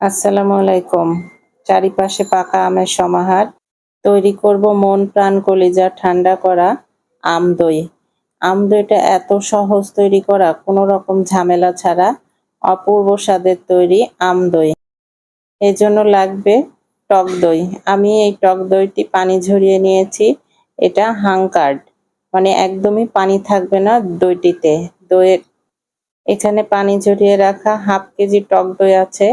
আসসালামু আলাইকুম। চারিপাশে পাকা আমের সমাহার। তৈরি করব মন প্রাণ কলিজা ঠান্ডা করা আম দই। আম দইটা এত সহজ তৈরি করা, কোনো রকম ঝামেলা ছাড়া অপূর্ব স্বাদের তৈরি আম দই। জন্য লাগবে টক দই। আমি এই টক দইটি পানি ঝরিয়ে নিয়েছি। এটা হাংকার্ড মানে একদমই পানি থাকবে না দইটিতে। দইয়ের এখানে পানি ঝরিয়ে রাখা হাফ কেজি টক দই আছে।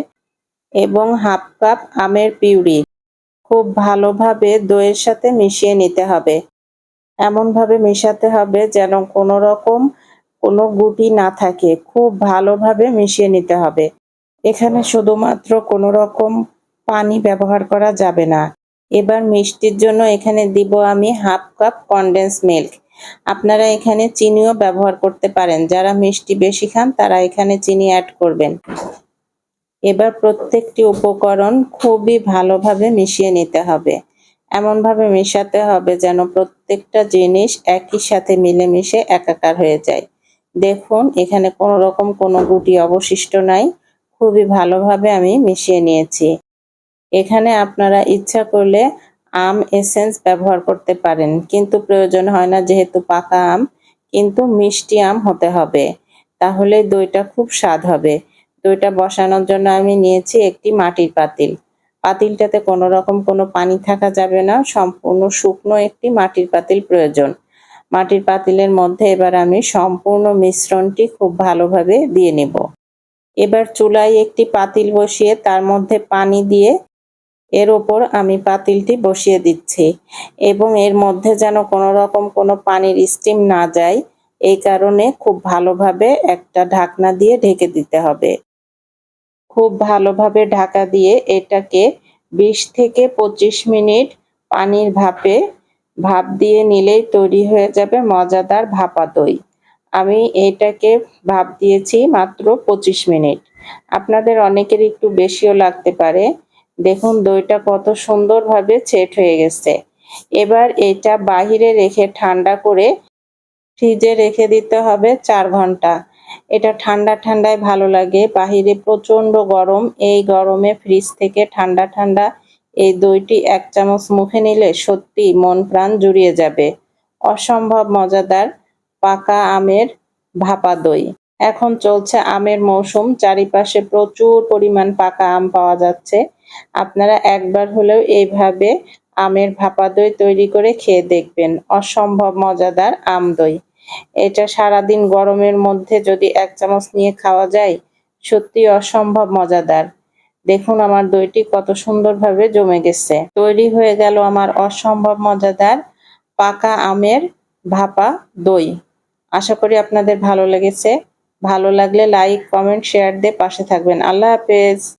এবং হাফ কাপ আমের পিউরি। খুব ভালোভাবে দইয়ের সাথে মিশিয়ে নিতে হবে। এমনভাবে মেশাতে হবে যেন কোনো রকম কোনো গুটি না থাকে। খুব ভালোভাবে মিশিয়ে নিতে হবে। এখানে শুধুমাত্র কোনো রকম পানি ব্যবহার করা যাবে না। এবার মিষ্টির জন্য এখানে দিব আমি হাফ কাপ কনডেন্স মিল্ক আপনারা এখানে চিনিও ব্যবহার করতে পারেন। যারা মিষ্টি বেশি খান তারা এখানে চিনি অ্যাড করবেন। এবার প্রত্যেকটি উপকরণ খুবই ভালোভাবে মিশিয়ে নিতে হবে। এমনভাবে মেশাতে হবে যেন প্রত্যেকটা জিনিস একই সাথে মিলেমিশে একাকার হয়ে যায়। দেখুন, এখানে কোনো রকম কোনো গুটি অবশিষ্ট নাই। খুবই ভালোভাবে আমি মিশিয়ে নিয়েছি। এখানে আপনারা ইচ্ছা করলে আম এসেন্স ব্যবহার করতে পারেন, কিন্তু প্রয়োজন হয় না যেহেতু পাকা আম, কিন্তু মিষ্টি আম হতে হবে। তাহলে দইটা খুব স্বাদ হবে। দইটা বসানোর জন্য আমি নিয়েছি একটি মাটির পাতিল। পাতিলটাতে কোনো রকম কোনো পানি থাকা যাবে না, সম্পূর্ণ শুকনো একটি মাটির পাতিল প্রয়োজন। মাটির পাতিলের মধ্যে এবার আমি সম্পূর্ণ মিশ্রণটি খুব ভালোভাবে দিয়ে নেব। এবার চুলায় একটি পাতিল বসিয়ে তার মধ্যে পানি দিয়ে এর ওপর আমি পাতিলটি বসিয়ে দিচ্ছি এবং এর মধ্যে যেন কোনো রকম কোনো পানির স্টিম না যায়, এই কারণে খুব ভালোভাবে একটা ঢাকনা দিয়ে ঢেকে দিতে হবে। খুব ভালোভাবে ঢাকা দিয়ে এটাকে বিশ থেকে পঁচিশ মিনিট পানির ভাপে ভাপ দিয়ে নিলেই তৈরি হয়ে যাবে মজাদার ভাপা দই। আমি এটাকে ভাপ দিয়েছি মাত্র পঁচিশ মিনিট। আপনাদের অনেকের একটু বেশিও লাগতে পারে। দেখুন, দইটা কত সুন্দরভাবে সেট হয়ে গেছে। এবার এটা বাহিরে রেখে ঠান্ডা করে ফ্রিজে রেখে দিতে হবে চার ঘণ্টা। এটা ঠান্ডা ঠান্ডায় ভালো লাগে। বাহিরে প্রচণ্ড গরম। এই গরমে ফ্রিজ থেকে ঠান্ডা ঠান্ডা এই দইটি এক চামচ মুখে নিলে সত্যি মন প্রাণ জুড়িয়ে যাবে। অসম্ভব মজাদার পাকা আমের ভাপা দই। এখন চলছে আমের মৌসুম। চারিপাশে প্রচুর পরিমাণ পাকা আম পাওয়া যাচ্ছে। আপনারা একবার হলেও এইভাবে আমের ভাপা দই তৈরি করে খেয়ে দেখবেন। অসম্ভব মজাদার আম দই। এটা সারাদিন গরমের মধ্যে যদি এক চামচ নিয়ে খাওয়া যায়, সত্যি অসম্ভব মজাদার। দেখুন আমার দইটি কত সুন্দরভাবে জমে গেছে। তৈরি হয়ে গেল আমার অসম্ভব মজাদার পাকা আমের ভাপা দই। আশা করি আপনাদের ভালো লেগেছে। ভালো লাগলে লাইক, কমেন্ট, শেয়ার দিয়ে পাশে থাকবেন। আল্লাহ হাফেজ।